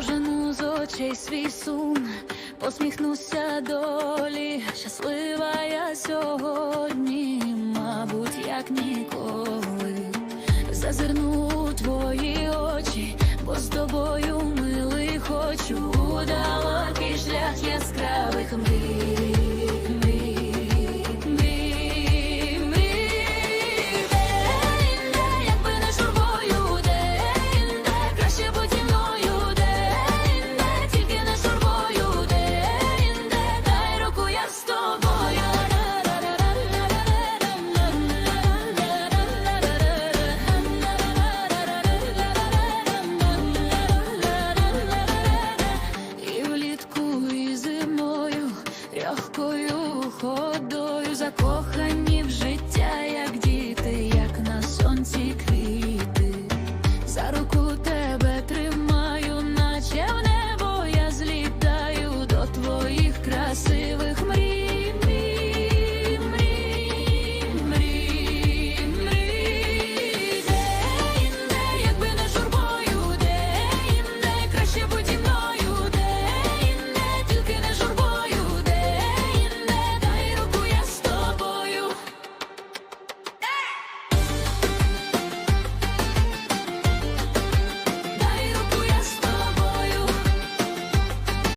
Дожену з очей свій сум, посміхнуся долі, щаслива я сьогодні, мабуть, як ніколи. Зазирну у твої очі, бо з тобою милий хочу у далекий шлях яскравих мрій. легкою ходою, закохані в життя, як діти, як на сонці квіти, за руку тебе тримаю, наче в небо я злітаю до твоїх красивих.